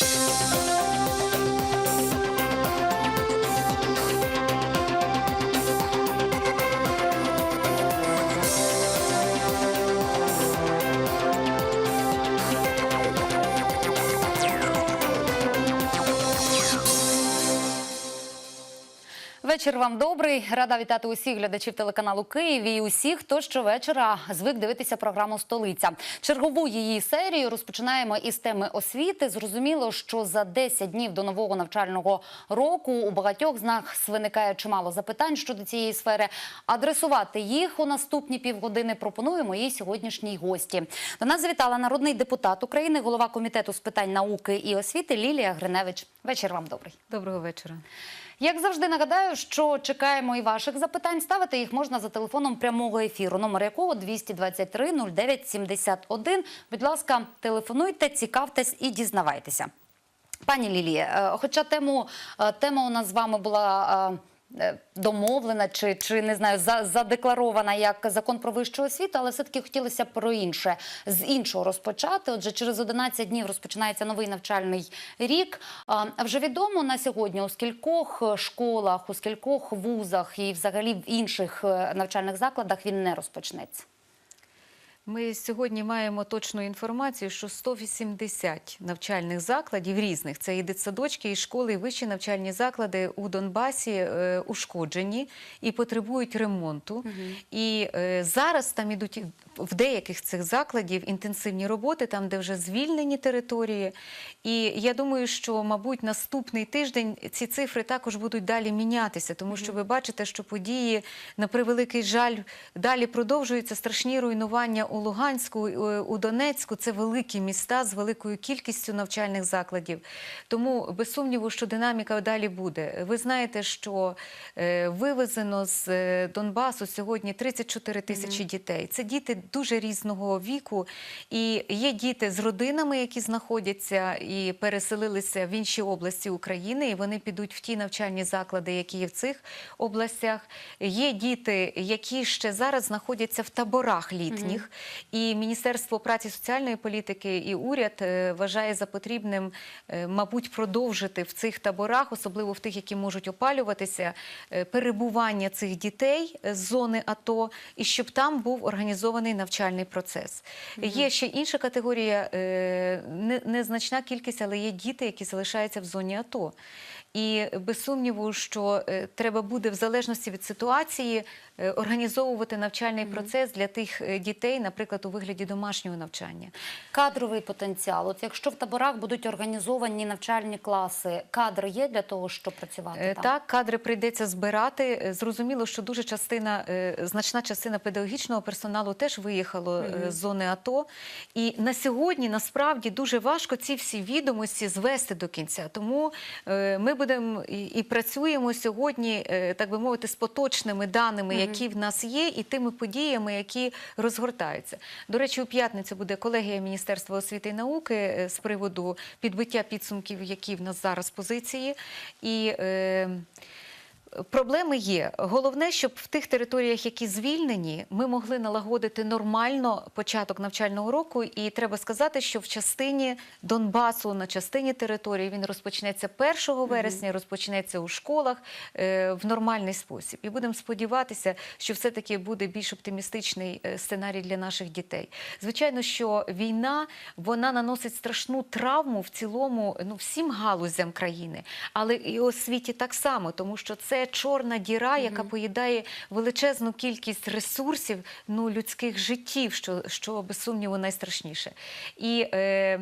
Thank you. Вечір вам добрий. Рада вітати усіх глядачів телеканалу Київ і усіх, хто щовечора звик дивитися програму Столиця. Чергову її серію розпочинаємо із теми освіти. Зрозуміло, що за 10 днів до нового навчального року у багатьох з нас виникає чимало запитань щодо цієї сфери. Адресувати їх у наступні півгодини пропоную моїй сьогоднішній гості. До нас завітала народний депутат України, голова комітету з питань науки і освіти Лілія Гриневич. Вечір вам добрий. Доброго вечора. Як завжди нагадаю, що чекаємо і ваших запитань. Ставити їх можна за телефоном прямого ефіру, номер якого 223 09 71. Будь ласка, телефонуйте, цікавтесь і дізнавайтеся. Пані Лілія, е, хоча тему, е, тема у нас з вами була е, домовлена чи, чи не знаю, за- задекларована як закон про вищу освіту, але все-таки хотілося про інше, з іншого розпочати. Отже, через 11 днів розпочинається новий навчальний рік. А вже відомо на сьогодні, у скількох е, школах, у скількох вузах і взагалі в інших е, навчальних закладах він не розпочнеться. Ми сьогодні маємо точну інформацію, що 180 навчальних закладів різних це і дитсадочки, і школи, і вищі навчальні заклади у Донбасі е, ушкоджені і потребують ремонту. І е, зараз там ідуть в деяких цих закладів інтенсивні роботи, там де вже звільнені території. І я думаю, що, мабуть, наступний тиждень ці цифри також будуть далі мінятися, тому що ви бачите, що події на превеликий жаль далі продовжуються страшні руйнування у Луганську, е, у Донецьку. Це великі міста з великою кількістю навчальних закладів. Тому без сумніву, що динаміка далі буде. Ви знаєте, що е, вивезено з е, Донбасу сьогодні 34 тисячі дітей. Це діти дуже різного віку, і є діти з родинами, які знаходяться і переселилися в інші області України, і вони підуть в ті навчальні заклади, які є в цих областях. Є діти, які ще зараз знаходяться в таборах літніх, і Міністерство праці соціальної політики і уряд е, вважає за потрібним, е, мабуть, продовжити в цих таборах, особливо в тих, які можуть опалюватися, е, перебування цих дітей з зони АТО, і щоб там був організований навчальний процес. Є ще інша категорія, е, незначна кількість, але є діти, які залишаються в зоні АТО. І без сумніву, що е, треба буде в залежності від ситуації е, організовувати навчальний процес для тих е, дітей, наприклад, у вигляді домашнього навчання. Кадровий потенціал. От якщо в таборах будуть організовані навчальні класи, кадри є для того, щоб працювати там? Так, кадри прийдеться збирати. Зрозуміло, що дуже частина, значна частина педагогічного персоналу теж виїхало е, з зони АТО. І на сьогодні насправді дуже важко ці всі відомості звести до кінця. Тому ми будемо і, і працюємо сьогодні, е, так би мовити, з поточними даними, які в нас є, і тими подіями, які розгортаються. До речі, у п'ятницю буде колегія Міністерства освіти і науки е, з приводу підбиття підсумків, які в нас зараз позиції. І е, Проблеми є. Головне, щоб в тих територіях, які звільнені, ми могли налагодити нормально початок навчального року. І треба сказати, що в частині Донбасу, на частині території, він розпочнеться 1 вересня, розпочнеться у школах е, в нормальний спосіб. І будемо сподіватися, що все-таки буде більш оптимістичний е, сценарій для наших дітей. Звичайно, що війна вона наносить страшну травму в цілому ну, всім галузям країни, але і освіті так само, тому що це чорна діра, яка поїдає величезну кількість ресурсів ну, людських життів, що, що без сумніву найстрашніше. І е,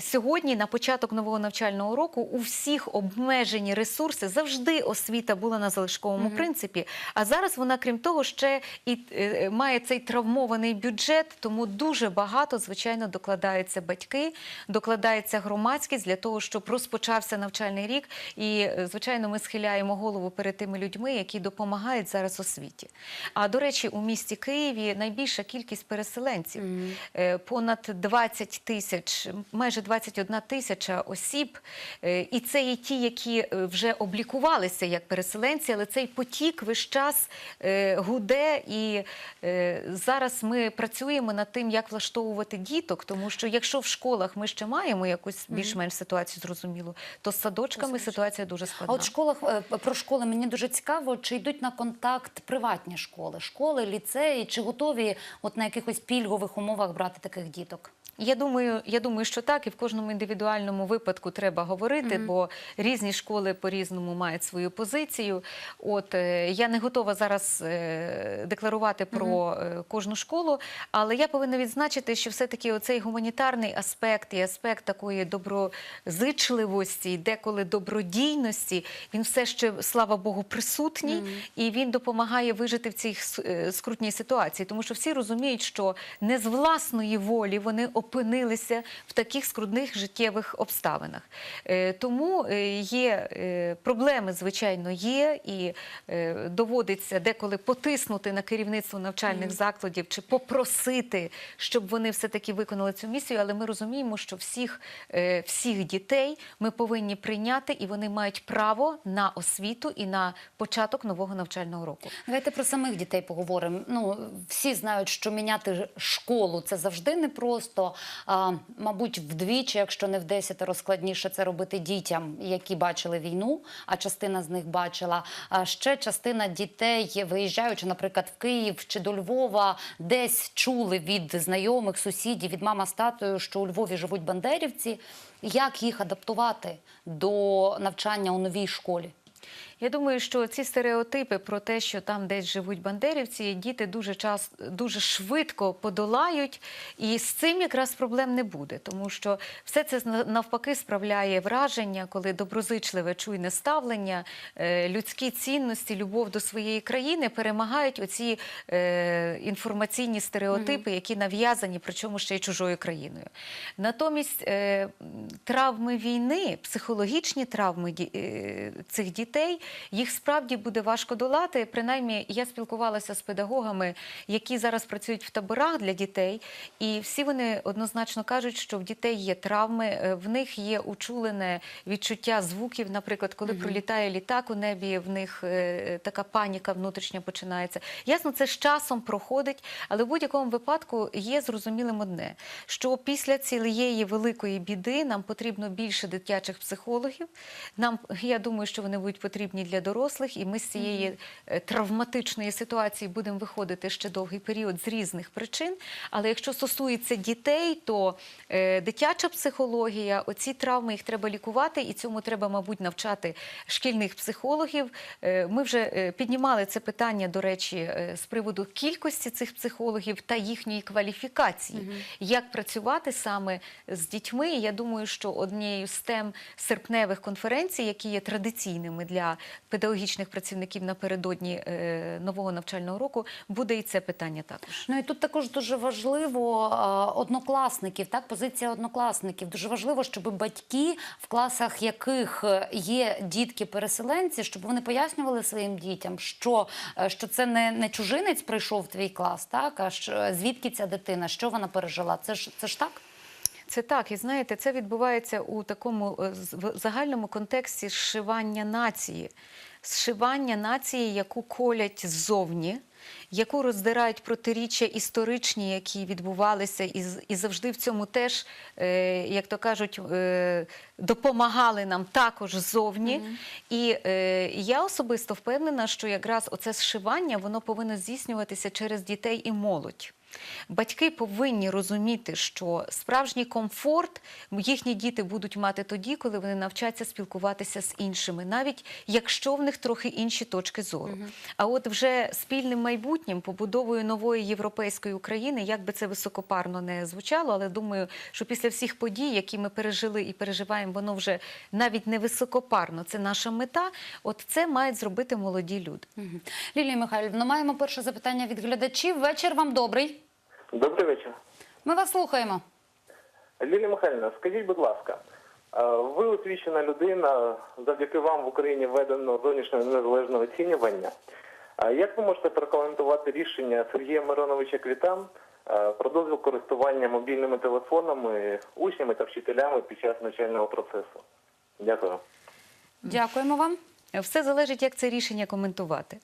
сьогодні, на початок нового навчального року, у всіх обмежені ресурси завжди освіта була на залишковому принципі. А зараз вона, крім того, ще і е, має цей травмований бюджет, тому дуже багато, звичайно, докладаються батьки, докладається громадськість для того, щоб розпочався навчальний рік. І, е, звичайно, ми схиляємо голову перед перед тими людьми, які допомагають зараз освіті. А до речі, у місті Києві найбільша кількість переселенців Е, понад 20 тисяч, майже 21 тисяча осіб. Е, І це є ті, які е, вже облікувалися як переселенці, але цей потік весь час гуде. І зараз ми працюємо над тим, як влаштовувати діток, тому що якщо в школах ми ще маємо якусь більш-менш ситуацію зрозумілу, то з садочками ситуація дуже А от школах про школи мені дуже цікаво, чи йдуть на контакт приватні школи, школи, ліцеї, чи готові от на якихось пільгових умовах брати таких діток? Я думаю, я думаю, що так, і в кожному індивідуальному випадку треба говорити, бо різні школи по-різному мають свою позицію. От е, я не готова зараз е, декларувати про е, кожну школу, але я повинна відзначити, що все-таки оцей гуманітарний аспект і аспект такої доброзичливості, деколи добродійності, він все ще, слава Богу, присутній, і він допомагає вижити в цій скрутній ситуації, тому що всі розуміють, що не з власної волі вони опинилися в таких скрутних життєвих обставинах. Е, Тому е, є е, проблеми, звичайно, є, і доводиться деколи потиснути на керівництво навчальних закладів чи попросити, щоб вони все-таки виконали цю місію. Але ми розуміємо, що всіх, всіх дітей ми повинні прийняти, і вони мають право на освіту і на початок нового навчального року. Давайте про самих дітей поговоримо. Ну всі знають, що міняти школу це завжди непросто. Мабуть, вдвічі, якщо не в десятеро складніше це робити дітям, які бачили війну, а частина з них бачила. А ще частина дітей, виїжджаючи, наприклад, в Київ чи до Львова, десь чули від знайомих, сусідів, від мама з татою, що у Львові живуть бандерівці. Як їх адаптувати до навчання у новій школі? Я думаю, що ці стереотипи про те, що там десь живуть бандерівці, діти дуже час дуже швидко подолають, і з цим якраз проблем не буде, тому що все це навпаки справляє враження, коли доброзичливе чуйне ставлення, е, людські цінності, любов до своєї країни перемагають оці е, інформаційні стереотипи, які нав'язані, причому ще й чужою країною. Натомість е, травми війни, психологічні травми цих дітей, їх справді буде важко долати. Принаймні, я спілкувалася з педагогами, які зараз працюють в таборах для дітей, і всі вони однозначно кажуть, що в дітей є травми, е, в них є учулене відчуття звуків. Наприклад, коли пролітає літак у небі, в них е, така паніка внутрішня починається. Ясно, це з часом проходить, але в будь-якому випадку є зрозумілим одне, що після цієї великої біди нам потрібно більше дитячих психологів. Нам я думаю, що вони будуть потрібні для дорослих, і ми з цієї е, травматичної ситуації будемо виходити ще довгий період з різних причин. Але якщо стосується дітей, то е, дитяча психологія, оці травми їх треба лікувати, і цьому треба, мабуть, навчати шкільних психологів. Е, Ми вже піднімали це питання, до речі, з приводу кількості цих психологів та їхньої кваліфікації, як працювати саме з дітьми. Я думаю, що однією з тем серпневих конференцій, які є традиційними для педагогічних працівників напередодні е, нового навчального року, буде і це питання також. Ну і тут також дуже важливо однокласників, так позиція однокласників. Дуже важливо, щоб батьки, в класах яких е, є дітки-переселенці, щоб вони пояснювали своїм дітям, що, е, що це не, не чужинець прийшов в твій клас, так а що, звідки ця дитина, що вона пережила. Це ж це ж так. Це так, і знаєте, це відбувається у такому е, в загальному контексті зшивання нації, зшивання нації, яку колять ззовні. Яку роздирають протиріччя історичні, які відбувалися, і, і завжди в цьому теж, е, як то кажуть, е, допомагали нам також ззовні. І е, я особисто впевнена, що якраз оце зшивання воно повинно здійснюватися через дітей і молодь. Батьки повинні розуміти, що справжній комфорт їхні діти будуть мати тоді, коли вони навчаться спілкуватися з іншими, навіть якщо в них трохи інші точки зору. А от вже спільним майбутнім, побудовою нової європейської України, як би це високопарно не звучало, але думаю, що після всіх подій, які ми пережили і переживаємо, воно вже навіть не високопарно. Це наша мета. От це мають зробити молоді люди. Мгм. Лілія Михайлівна, маємо перше запитання від глядачів. Вечір вам добрий. Добрий вечір. Ми вас слухаємо. Лілія Михайлівна, скажіть, будь ласка, ви освічена людина. Завдяки вам в Україні введено зовнішнє незалежне оцінювання. Як ви можете прокоментувати рішення Сергія Мироновича Квітан про дозвіл користування мобільними телефонами учнями та вчителями під час навчального процесу? Дякую. Дякуємо вам. Все залежить, як це рішення коментувати.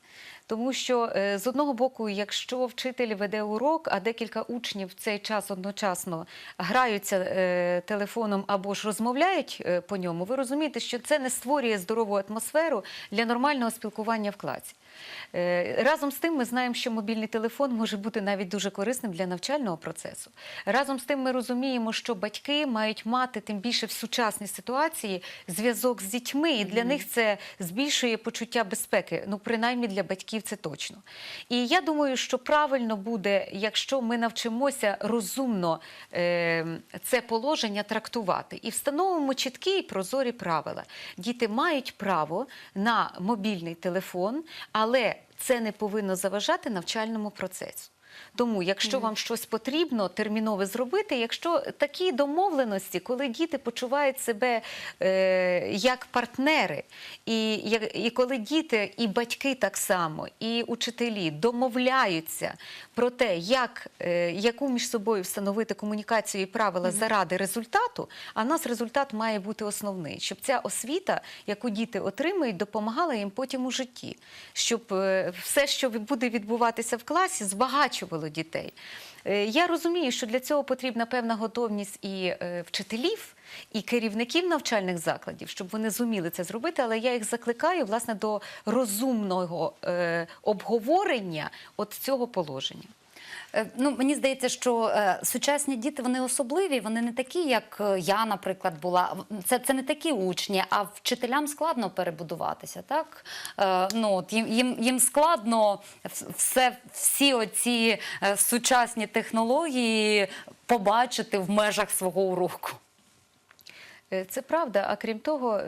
Тому що е, з одного боку, якщо вчитель веде урок, а декілька учнів в цей час одночасно граються е, телефоном або ж розмовляють е, по ньому, ви розумієте, що це не створює здорову атмосферу для нормального спілкування в класі. Е, Разом з тим, ми знаємо, що мобільний телефон може бути навіть дуже корисним для навчального процесу. Разом з тим, ми розуміємо, що батьки мають мати тим більше в сучасній ситуації зв'язок з дітьми, і для них це збільшує почуття безпеки. Ну, принаймні для батьків це точно. І я думаю, що правильно буде, якщо ми навчимося розумно е, це положення трактувати і встановимо чіткі і прозорі правила. Діти мають право на мобільний телефон, але це не повинно заважати навчальному процесу. Тому, якщо вам щось потрібно терміново зробити, якщо такі домовленості, коли діти почувають себе е, як партнери, і, як- і коли діти і батьки так само, і учителі домовляються про те, як, е, яку між собою встановити комунікацію і правила заради результату, а в нас результат має бути основний, щоб ця освіта, яку діти отримують, допомагала їм потім у житті, щоб е, все, що буде відбуватися в класі, збагачувало дітей. Е, Я розумію, що для цього потрібна певна готовність і е, вчителів, і керівників навчальних закладів, щоб вони зуміли це зробити, але я їх закликаю власне до розумного е, обговорення от цього положення. Е, Ну, мені здається, що е, сучасні діти вони особливі, вони не такі, як е, я, наприклад, була. Це, це не такі учні, а вчителям складно перебудуватися. Так? Ну, от їм, їм, складно все, всі оці сучасні технології побачити в межах свого уроку. Це правда. А крім того,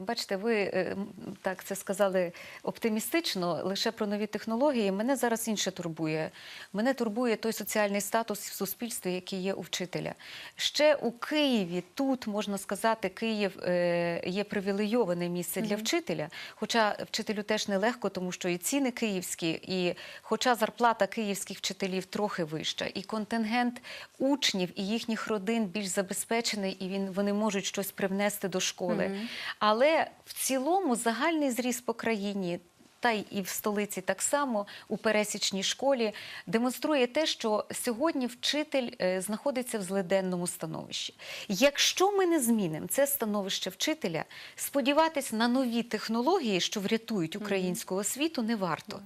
бачите, ви е, так це сказали оптимістично, лише про нові технології. Мене зараз інше турбує. Мене турбує той соціальний статус в суспільстві, який є у вчителя. Ще у Києві, тут можна сказати, Київ е, є привілейоване місце для вчителя. Хоча вчителю теж нелегко, тому що і ціни київські, і хоча зарплата київських вчителів трохи вища, і контингент учнів і їхніх родин більш забезпечений, і він вони можуть щось привнести до школи. Але в цілому загальний зріз по країні. Та й і в столиці так само у пересічній школі демонструє те, що сьогодні вчитель е, знаходиться в злиденному становищі. Якщо ми не змінимо це становище вчителя, сподіватись на нові технології, що врятують українську освіту, не варто.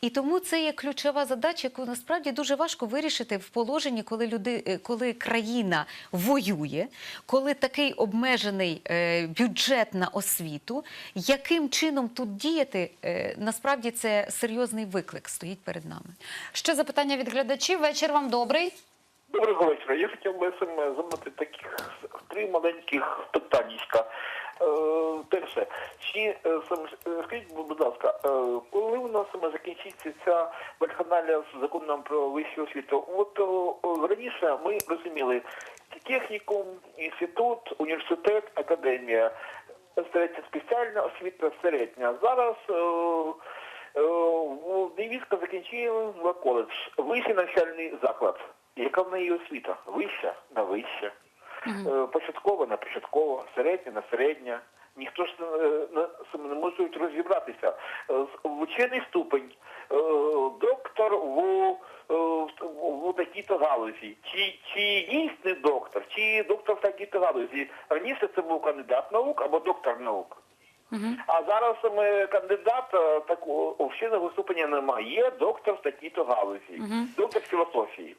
І тому це є ключова задача, яку насправді дуже важко вирішити в положенні, коли люди, е, коли країна воює, коли такий обмежений е, бюджет на освіту, яким чином тут діяти, насправді це серйозний виклик стоїть перед нами. Ще запитання від глядачів. Вечір вам добрий. Доброго вечора. Я хотів би саме задати таких три маленьких питаннячка. Е, перше, чи е, е, скажіть, будь ласка, коли у нас закінчиться ця вакханалія з законом про вищу освіту? От раніше ми розуміли технікум, інститут, університет, академія, середня спеціальна освіта, середня. Зараз е, е, Невістка закінчила коледж, вищий навчальний заклад. Яка в неї освіта? Вища на вища. Е, Початкова на початкова, середня на середня. Ніхто ж е, не, може розібратися. Е, Вчений ступень, е, доктор в, в, такій-то галузі. Чи, чи дійсний доктор, чи доктор в такій-то галузі. Раніше це був кандидат наук або доктор наук. А зараз саме кандидат такого вченого ступеня немає. Є доктор в такій-то галузі, доктор філософії.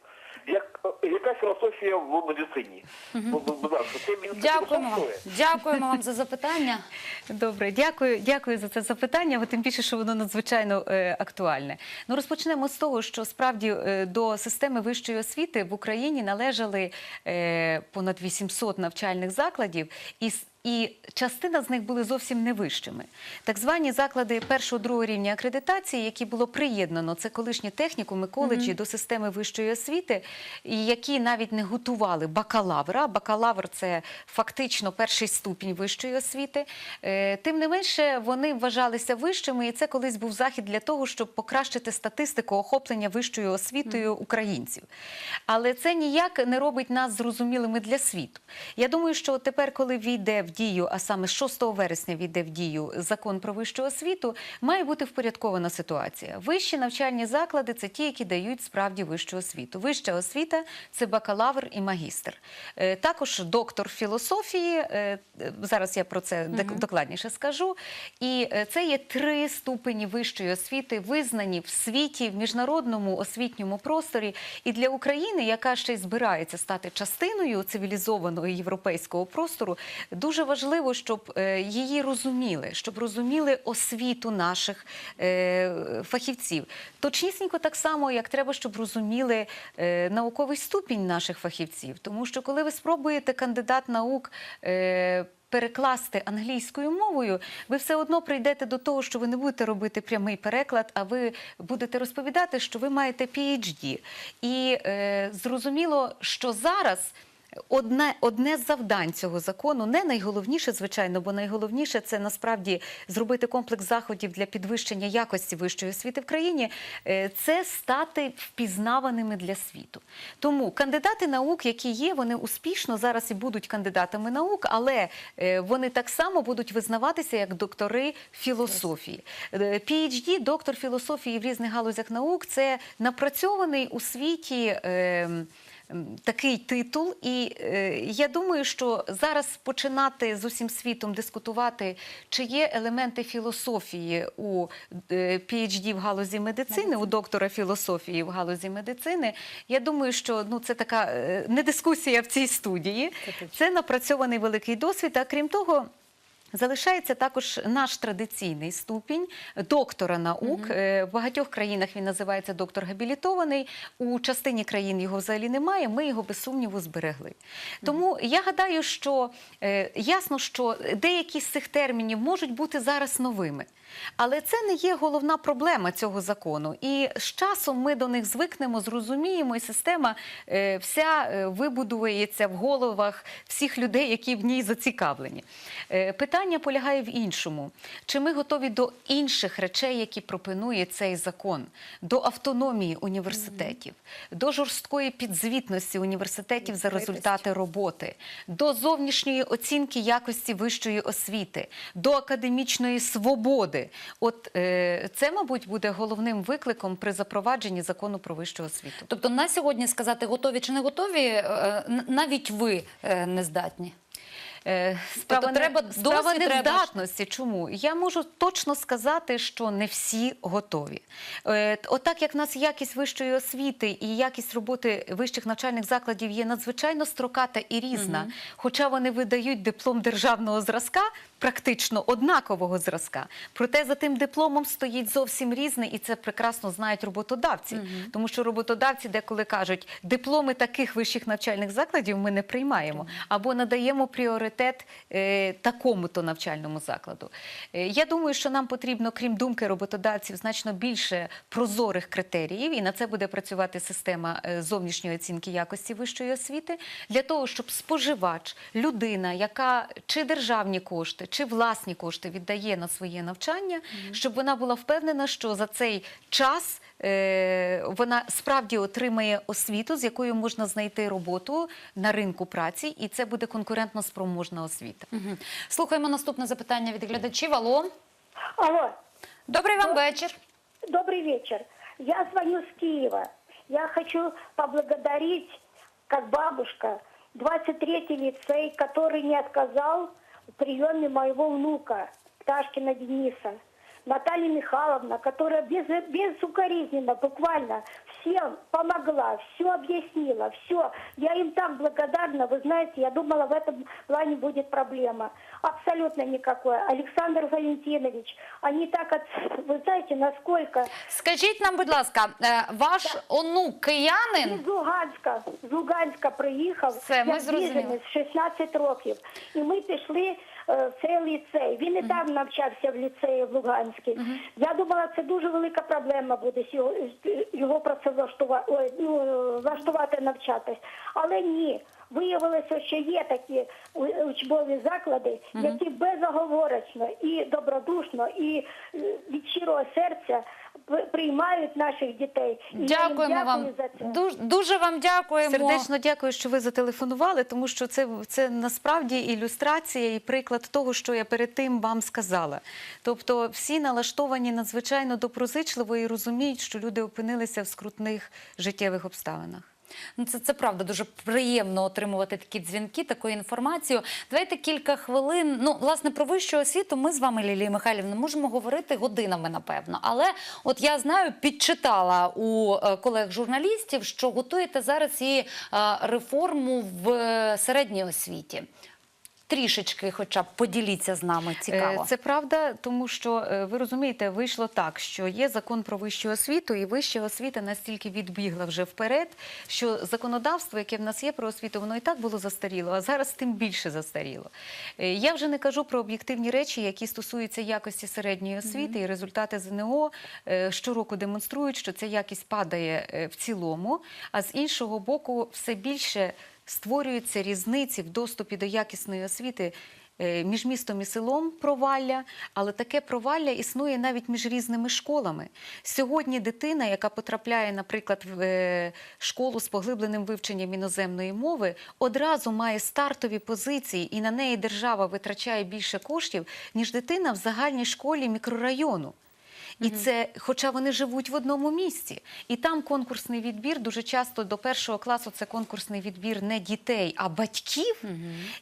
Як, яка філософія в медицині? Будь- Будь ласка, це Дякуємо вам. Дякуємо вам за запитання. Добре, дякую, дякую за це запитання. бо Тим більше, що воно надзвичайно е, актуальне. Ну розпочнемо з того, що справді е, до системи вищої освіти в Україні належали е, понад 800 навчальних закладів, і і частина з них були зовсім не вищими. Так звані заклади першого другого рівня акредитації, які було приєднано, це колишні технікуми, коледжі до системи вищої освіти, які навіть не готували бакалавра. Бакалавр це фактично перший ступінь вищої освіти. Е, Тим не менше, вони вважалися вищими, і це колись був захід для того, щоб покращити статистику охоплення вищою освітою українців. Але це ніяк не робить нас зрозумілими для світу. Я думаю, що тепер, коли війде в дію, а саме з 6 вересня війде в дію закон про вищу освіту, має бути впорядкована ситуація. Вищі навчальні заклади це ті, які дають справді вищу освіту. Вища освіта це бакалавр і магістр. Е, Також доктор філософії. е, е, Зараз я про це докладніше скажу. І це є три ступені вищої освіти, визнані в світі, в міжнародному освітньому просторі. І для України, яка ще й збирається стати частиною цивілізованого європейського простору, дуже важливо, щоб е, її розуміли, щоб розуміли освіту наших е, фахівців. Точнісінько так само, як треба, щоб розуміли е, науковий ступінь наших фахівців. Тому що коли ви спробуєте кандидат наук. Перекласти англійською мовою, ви все одно прийдете до того, що ви не будете робити прямий переклад, а ви будете розповідати, що ви маєте PhD. І е, зрозуміло, що зараз Одне, одне з завдань цього закону, не найголовніше, звичайно, бо найголовніше це насправді зробити комплекс заходів для підвищення якості вищої освіти в країні, е, це стати впізнаваними для світу. Тому кандидати наук, які є, вони успішно зараз і будуть кандидатами наук, але е, вони так само будуть визнаватися як доктори філософії. Е, PhD, доктор філософії в різних галузях наук, це напрацьований у світі. ем, такий титул. І е, я думаю, що зараз починати з усім світом дискутувати, чи є елементи філософії у е, PhD в галузі медицини, у доктора філософії в галузі медицини. Я думаю, що ну це така е, не дискусія в цій студії. Це напрацьований великий досвід. А крім того. Залишається також наш традиційний ступінь доктора наук. Угу. В багатьох країнах він називається доктор габілітований. У частині країн його взагалі немає. Ми його без сумніву зберегли. Тому я гадаю, що е, ясно, що деякі з цих термінів можуть бути зараз новими. Але це не є головна проблема цього закону. І з часом ми до них звикнемо, зрозуміємо, і система е, вся е, вибудується в головах всіх людей, які в ній зацікавлені. Е, Питання полягає в іншому: чи ми готові до інших речей, які пропонує цей закон, до автономії університетів, до жорсткої підзвітності університетів за результати роботи, до зовнішньої оцінки якості вищої освіти, до академічної свободи. От е, це, мабуть, буде головним викликом при запровадженні закону про вищу освіту. Тобто на сьогодні сказати готові чи не готові, е, навіть ви е, не здатні. Е, Справа, Тобто треба справа досвід, треба. Чому? Я можу точно сказати, що не всі готові. Е, Отак, як в нас якість вищої освіти і якість роботи вищих навчальних закладів є надзвичайно строката і різна, хоча вони видають диплом державного зразка, практично однакового зразка. Проте за тим дипломом стоїть зовсім різне, і це прекрасно знають роботодавці. Тому що роботодавці деколи кажуть, дипломи таких вищих навчальних закладів ми не приймаємо або надаємо пріоритет е, такому-то навчальному закладу. Е, я думаю, що нам потрібно, крім думки роботодавців, значно більше прозорих критеріїв, і на це буде працювати система е, зовнішньої оцінки якості вищої освіти, для того, щоб споживач, людина, яка чи державні кошти, чи власні кошти віддає на своє навчання, щоб вона була впевнена, що за цей час е, вона справді отримає освіту, з якою можна знайти роботу на ринку праці, і це буде конкурентно спроможна освіта. Слухаємо наступне запитання від глядачів. Алло, Алло, добрий вам вечір. добрый вечер. Я звоню с Киева. Я хочу поблагодарить, как бабушка, 23-й лицей, который не отказал приеме моего внука, Пташкина Дениса. Наталья Михайловна, которая без, безукоризненно, буквально всем помогла, все объяснила, все. Я им так благодарна, вы знаете, я думала, в этом плане будет проблема. Абсолютно никакой. Александр Валентинович, они так, от, вы знаете, насколько... Скажіть нам, будь ласка, е, ваш онук киянин? З Луганська, з Луганська приїхав, Все, ми як зрозуміли. біженець, 16 років. І ми пішли е, цей ліцей. Він і там навчався в ліцеї в Луганській. Я думала, це дуже велика проблема буде його, працевлаштувати, ну, влаштувати навчатись. Але ні. Виявилося, що є такі учбові заклади, які безоговорочно і добродушно, і е, від щирого серця приймають наших дітей. І Дякуємо вам. за це. Дуже, дуже вам дякуємо. Сердечно дякую, що ви зателефонували, тому що це, це насправді ілюстрація і приклад того, що я перед тим вам сказала. Тобто всі налаштовані надзвичайно доброзичливо і розуміють, що люди опинилися в скрутних життєвих обставинах. Ну, Це, це правда дуже приємно отримувати такі дзвінки, таку інформацію. Давайте кілька хвилин. Ну, власне, про вищу освіту ми з вами, Лілія Михайлівна, можемо говорити годинами, напевно. Але от я знаю, підчитала у е, колег-журналістів, що готуєте зараз і е, реформу в е, середній освіті. Трішечки, хоча б поділіться з нами. Цікаво. Е, Це правда, тому що е, ви розумієте, вийшло так, що є закон про вищу освіту, і вища освіта настільки відбігла вже вперед, що законодавство, яке в нас є про освіту, воно і так було застаріло, а зараз тим більше застаріло. Е, Я вже не кажу про об'єктивні речі, які стосуються якості середньої освіти, і результати ЗНО щороку демонструють, що ця якість падає в цілому, а з іншого боку, все більше створюються різниці в доступі до якісної освіти е, між містом і селом провалля, але таке провалля існує навіть між різними школами. Сьогодні дитина, яка потрапляє, наприклад, в е, школу з поглибленим вивченням іноземної мови, одразу має стартові позиції, і на неї держава витрачає більше коштів, ніж дитина в загальній школі мікрорайону. І це, хоча вони живуть в одному місці, і там конкурсний відбір дуже часто до першого класу це конкурсний відбір не дітей, а батьків.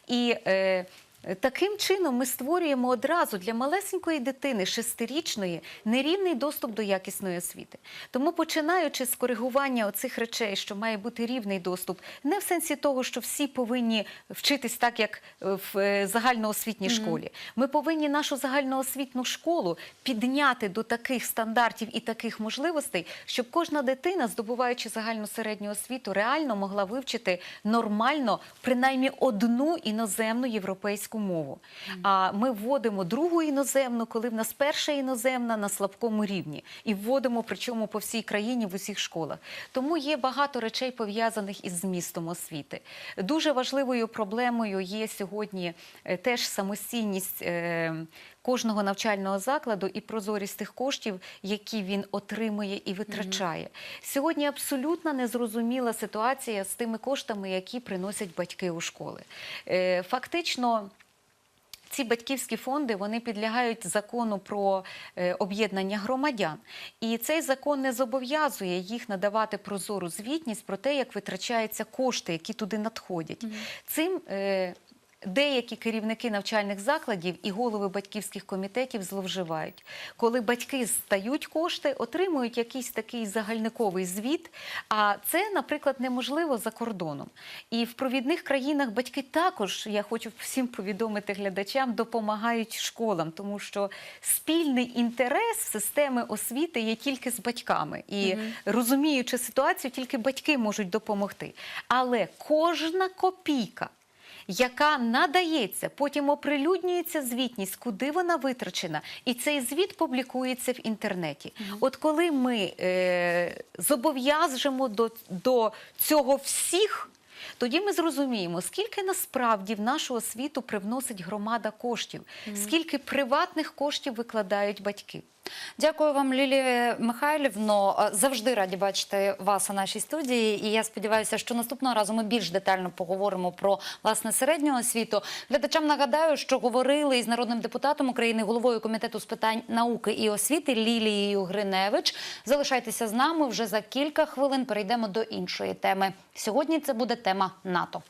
І е, таким чином ми створюємо одразу для малесенької дитини шестирічної нерівний доступ до якісної освіти. Тому починаючи з коригування оцих речей, що має бути рівний доступ, не в сенсі того, що всі повинні вчитись так, як е, в е, загальноосвітній школі. Ми повинні нашу загальноосвітню школу підняти до таких стандартів і таких можливостей, щоб кожна дитина, здобуваючи загальну середню освіту, реально могла вивчити нормально принаймні одну іноземну європейську мову. А ми вводимо другу іноземну, коли в нас перша іноземна на слабкому рівні, і вводимо причому по всій країні в усіх школах. Тому є багато речей пов'язаних із змістом освіти. Дуже важливою проблемою є сьогодні е, теж самостійність. е, Кожного навчального закладу і прозорість тих коштів, які він отримує і витрачає. Сьогодні абсолютно незрозуміла ситуація з тими коштами, які приносять батьки у школи. Е, Фактично. Ці батьківські фонди вони підлягають закону про е, об'єднання громадян, і цей закон не зобов'язує їх надавати прозору звітність про те, як витрачаються кошти, які туди надходять. Цим е, Деякі керівники навчальних закладів і голови батьківських комітетів зловживають. Коли батьки стають кошти, отримують якийсь такий загальниковий звіт. А це, наприклад, неможливо за кордоном. І в провідних країнах батьки також, я хочу всім повідомити глядачам, допомагають школам, тому що спільний інтерес системи освіти є тільки з батьками. І розуміючи ситуацію, тільки батьки можуть допомогти. Але кожна копійка яка надається, потім оприлюднюється звітність, куди вона витрачена, і цей звіт публікується в інтернеті. От коли ми е, зобов'яжемо до, до цього всіх. Тоді ми зрозуміємо, скільки насправді в нашу освіту привносить громада коштів, скільки приватних коштів викладають батьки. Дякую вам, Лілія Михайлівно. Е, Завжди раді бачити вас у нашій студії. І я сподіваюся, що наступного разу ми більш детально поговоримо про власне середню освіту. Глядачам нагадаю, що говорили із народним депутатом України, головою комітету з питань науки і освіти Лілією Гриневич. Залишайтеся з нами вже за кілька хвилин. Перейдемо до іншої теми. Сьогодні це буде тема НАТО.